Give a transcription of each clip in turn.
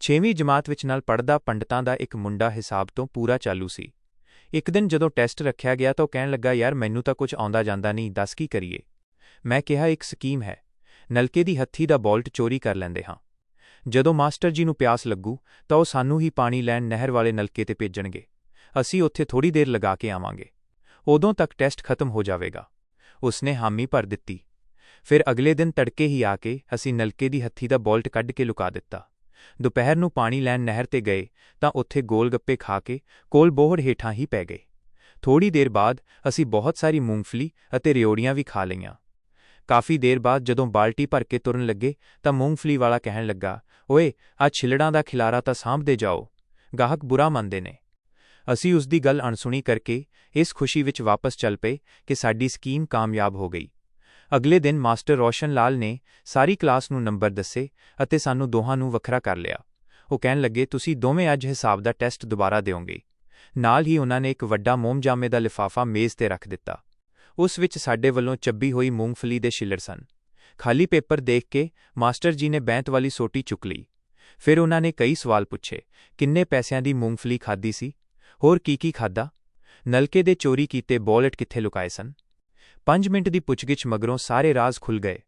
ਛੇਵੀਂ ਜਮਾਤ ਵਿੱਚ ਨਾਲ ਪੜਦਾ ਪੰਡਤਾਂ ਦਾ ਇੱਕ ਮੁੰਡਾ ਹਿਸਾਬ ਤੋਂ ਪੂਰਾ ਚਾਲੂ ਸੀ। ਇੱਕ ਦਿਨ ਜਦੋਂ ਟੈਸਟ ਰੱਖਿਆ ਗਿਆ ਤਾਂ ਉਹ ਕਹਿਣ ਲੱਗਾ, ਯਾਰ, ਮੈਨੂੰ ਤਾਂ ਕੁਝ ਆਉਂਦਾ ਜਾਂਦਾ ਨਹੀਂ, ਦੱਸ ਕੀ ਕਰੀਏ? ਮੈਂ ਕਿਹਾ, ਇੱਕ ਸਕੀਮ ਹੈ। ਨਲਕੇ ਦੀ ਹੱਥੀ ਦਾ ਬੋਲਟ ਚੋਰੀ ਕਰ ਲੈਂਦੇ ਹਾਂ। ਜਦੋਂ ਮਾਸਟਰ ਜੀ ਨੂੰ ਪਿਆਸ ਲੱਗੂ, ਤਾਂ ਉਹ ਸਾਨੂੰ ਹੀ ਪਾਣੀ ਲੈਣ ਨਹਿਰ ਵਾਲੇ ਨਲਕੇ ਤੇ ਭੇਜਣਗੇ। ਅਸੀਂ ਉੱਥੇ ਥੋੜੀ ਦੇਰ ਲਗਾ ਕੇ ਆਵਾਂਗੇ। ਉਦੋਂ ਤੱਕ ਟੈਸਟ ਖਤਮ ਹੋ ਜਾਵੇਗਾ। ਉਸਨੇ ਹਾਮੀ ਭਰ ਦਿੱਤੀ। ਫਿਰ ਅਗਲੇ ਦਿਨ ਤੜਕੇ ਹੀ ਆ ਕੇ ਅਸੀਂ ਨਲਕੇ ਦੀ ਹੱਥੀ ਦਾ ਬੋਲਟ ਕੱਢ ਕੇ ਲੁਕਾ ਦਿੱਤਾ। ਦੁਪਹਿਰ ਨੂੰ ਪਾਣੀ ਲੈਣ ਨਹਿਰ ਤੇ ਗਏ ਤਾਂ ਉੱਥੇ ਗੋਲ ਗੱਪੇ ਖਾ ਕੇ ਕੋਲ ਬੋਹੜ ਹੇਠਾਂ ਹੀ ਪੈ ਗਏ। ਥੋੜੀ ਦੇਰ ਬਾਅਦ ਅਸੀਂ ਬਹੁਤ ਸਾਰੀ ਮੂੰਗਫਲੀ ਅਤੇ ਰਿਓੜੀਆਂ ਵੀ ਖਾ ਲਈਆਂ। ਕਾਫੀ ਦੇਰ ਬਾਅਦ ਜਦੋਂ ਬਾਲਟੀ ਭਰ ਕੇ ਤੁਰਨ ਲੱਗੇ ਤਾਂ ਮੂੰਗਫਲੀ ਵਾਲਾ ਕਹਿਣ ਲੱਗਾ, ਓਏ ਆ ਛਿਲੜਾਂ ਦਾ ਖਿਲਾਰਾ ਤਾਂ ਸਾਂਭਦੇ ਜਾਓ। ਗਾਹਕ ਬੁਰਾ ਮੰਨਦੇ ਨੇ। ਅਸੀਂ ਉਸ ਦੀ ਗੱਲ ਅਣਸੁਣੀ ਕਰਕੇ ਇਸ ਖੁਸ਼ੀ ਵਿੱਚ ਵਾਪਸ ਚੱਲ ਪਏ ਕਿ ਸਾਡੀ ਸਕੀਮ ਕਾਮਯਾਬ ਹੋ ਗਈ। ਅਗਲੇ ਦਿਨ ਮਾਸਟਰ ਰੋਸ਼ਨ ਲਾਲ ਨੇ ਸਾਰੀ ਕਲਾਸ ਨੂੰ ਨੰਬਰ ਦੱਸੇ ਅਤੇ ਸਾਨੂੰ ਦੋਹਾਂ ਨੂੰ ਵੱਖਰਾ ਕਰ ਲਿਆ। ਉਹ ਕਹਿਣ ਲੱਗੇ, ਤੁਸੀਂ ਦੋਵੇਂ ਅੱਜ ਹਿਸਾਬ ਦਾ ਟੈਸਟ ਦੁਬਾਰਾ ਦਿਓਗੇ। ਨਾਲ ਹੀ ਉਹਨਾਂ ਨੇ ਇੱਕ ਵੱਡਾ ਮੋਮਜਾਮੇ ਦਾ ਲਿਫਾਫਾ ਮੇਜ਼ ਤੇ ਰੱਖ ਦਿੱਤਾ। ਉਸ ਵਿੱਚ ਸਾਡੇ ਵੱਲੋਂ ਚੱਬੀ ਹੋਈ ਮੂੰਗਫਲੀ ਦੇ ਛਿੱਲੜ ਸਨ। ਖਾਲੀ ਪੇਪਰ ਦੇਖ ਕੇ ਮਾਸਟਰ ਜੀ ਨੇ ਬੈਂਤ ਵਾਲੀ ਸੋਟੀ ਚੁੱਕ ਲਈ। ਫਿਰ ਉਹਨਾਂ ਨੇ ਕਈ ਸਵਾਲ ਪੁੱਛੇ, ਕਿੰਨੇ ਪੈਸਿਆਂ ਦੀ ਮੂੰਗਫਲੀ ਖਾਦੀ ਸੀ? ਹੋਰ ਕੀ ਕੀ ਖਾਦਾ ਨਲਕੇ ਦੇ ਚੋਰੀ ਕੀਤੇ ਬੋਲਟ ਕਿੱਥੇ ਲੁਕਾਏ ਸਨ? 5 ਮਿੰਟ ਦੀ ਪੁੱਛਗਿੱਛ ਮਗਰੋਂ ਸਾਰੇ ਰਾਜ਼ ਖੁੱਲ ਗਏ।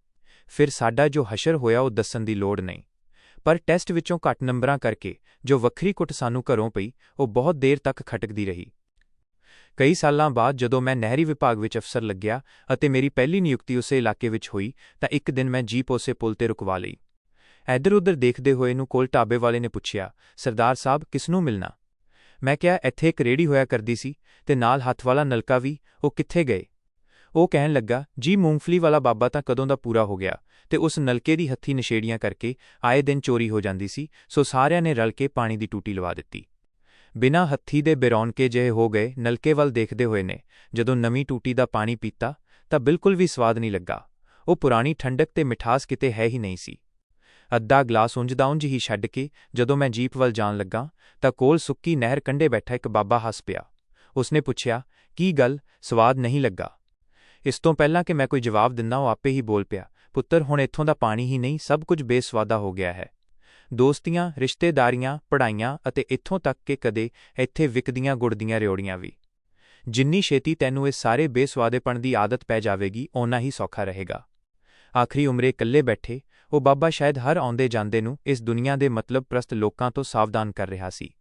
ਫਿਰ ਸਾਡਾ ਜੋ ਹਸ਼ਰ ਹੋਇਆ ਉਹ ਦੱਸਣ ਦੀ ਲੋੜ ਨਹੀਂ। ਪਰ ਟੈਸਟ ਵਿੱਚੋਂ ਘੱਟ ਨੰਬਰਾਂ ਕਰਕੇ ਜੋ ਵੱਖਰੀ ਕੁੱਟ ਸਾਨੂੰ ਘਰੋਂ ਪਈ, ਉਹ ਬਹੁਤ ਦੇਰ ਤੱਕ ਖਟਕਦੀ ਰਹੀ। ਕਈ ਸਾਲਾਂ ਬਾਅਦ ਜਦੋਂ ਮੈਂ ਨਹਿਰੀ ਵਿਭਾਗ ਵਿੱਚ ਅਫਸਰ ਲੱਗਿਆ ਅਤੇ ਮੇਰੀ ਪਹਿਲੀ ਨਿਯੁਕਤੀ ਉਸੇ ਇਲਾਕੇ ਵਿੱਚ ਹੋਈ, ਤਾਂ ਇੱਕ ਦਿਨ ਮੈਂ ਜੀਪ ਉਸੇ ਪੁਲ ਤੇ ਰੁਕਵਾ ਲਈ। ਇੱਧਰ-ਉੱਧਰ ਦੇਖਦੇ ਹੋਏ ਨੂੰ ਕੋਲ ਟਾਬੇ ਵਾਲੇ ਨੇ ਪੁੱਛਿਆ, ਸਰਦਾਰ ਸਾਹਿਬ, ਕਿਸ ਨੂੰ ਮਿਲਣਾ? ਮੈਂ ਕਿਹਾ, ਇੱਥੇ ਇੱਕ ਰੇੜੀ ਹੋਇਆ ਕਰਦੀ ਸੀ ਤੇ ਨਾਲ ਹੱਥ ਵਾਲਾ ਨਲਕਾ ਵੀ, ਉਹ ਕਿੱਥੇ ਗਏ? ਉਹ ਕਹਿਣ ਲੱਗਾ, ਜੀ, ਮੂੰਗਫਲੀ ਵਾਲਾ ਬਾਬਾ ਤਾਂ ਕਦੋਂ ਦਾ ਪੂਰਾ ਹੋ ਗਿਆ? ਤੇ ਉਸ ਨਲਕੇ ਦੀ ਹੱਥੀ ਨਸ਼ੇੜੀਆਂ ਕਰਕੇ ਆਏ ਦਿਨ ਚੋਰੀ ਹੋ ਜਾਂਦੀ ਸੀ, ਸੋ ਸਾਰਿਆਂ ਨੇ ਰਲ ਕੇ ਪਾਣੀ ਦੀ ਟੂਟੀ ਲਵਾ ਦਿੱਤੀ। ਬਿਨਾਂ ਹੱਥੀ ਦੇ ਬਿਰੌਨਕੇ ਜਿਹੇ ਹੋ ਗਏ, ਨਲਕੇ ਵੱਲ ਦੇਖਦੇ ਹੋਏ ਨੇ, ਜਦੋਂ ਨਵੀਂ ਟੂਟੀ ਦਾ ਪਾਣੀ ਪੀਤਾ, ਤਾਂ ਬਿਲਕੁਲ ਵੀ ਸਵਾਦ ਨਹੀਂ ਲੱਗਾ। ਉਹ ਪੁਰਾਣੀ ਠੰਡਕ ਤੇ ਮਿਠਾਸ ਕਿਤੇ ਹੈ ਹੀ ਨਹੀਂ ਸੀ। ਅੱਧਾ ਗਲਾਸ ਉਂਝਦਾ ਉਂਝ ਹੀ ਛੱਡ ਕੇ ਜਦੋਂ ਮੈਂ ਜੀਪ ਵੱਲ ਜਾਣ ਲੱਗਾ, ਤਾਂ ਕੋਲ ਸੁੱਕੀ ਨਹਿਰ ਕੰਢੇ ਬੈਠਾ ਇੱਕ ਬਾਬਾ ਹੱਸ ਪਿਆ। ਉਸਨੇ ਪੁੱਛਿਆ, ਕੀ ਗੱਲ? ਸਵਾਦ ਨਹੀਂ ਲੱਗਾ? ਇਸ ਤੋਂ ਪਹਿਲਾਂ ਕਿ ਮੈਂ ਕੋਈ ਜਵਾਬ ਦਿੰਦਾ ਉਹ ਆਪੇ ਹੀ ਬੋਲ ਪਿਆ, ਪੁੱਤਰ, ਹੁਣ ਇੱਥੋਂ ਦਾ ਪਾਣੀ ਹੀ ਨਹੀਂ, ਸਭ ਕੁਝ ਬੇਸਵਾਦਾ ਹੋ ਗਿਆ ਹੈ। ਦੋਸਤੀਆਂ, ਰਿਸ਼ਤੇਦਾਰੀਆਂ ਪੜਾਈਆਂ ਅਤੇ ਇੱਥੋਂ ਤੱਕ ਕਿ ਕਦੇ ਇੱਥੇ ਵਿਕਦੀਆਂ ਗੁੜਦੀਆਂ ਰਿਓੜੀਆਂ ਵੀ। ਜਿੰਨੀ ਛੇਤੀ ਤੈਨੂੰ ਇਹ ਸਾਰੇ ਬੇਸਵਾਦੇਪਣ ਦੀ ਆਦਤ ਪੈ ਜਾਵੇਗੀ, ਓਨਾ ਹੀ ਸੌਖਾ ਰਹੇਗਾ। ਆਖਰੀ ਉਮਰੇ ਇਕੱਲੇ ਬੈਠੇ, ਉਹ ਬਾਬਾ ਸ਼ਾਇਦ ਹਰ ਆਉਂਦੇ ਜਾਂਦੇ ਨੂੰ ਇਸ ਦੁਨੀਆ ਦੇ ਮਤਲਬ ਪ੍ਰਸਤ ਲੋਕਾਂ ਤੋਂ ਸਾਵਧਾਨ ਕਰ ਰਿਹਾ ਸੀ।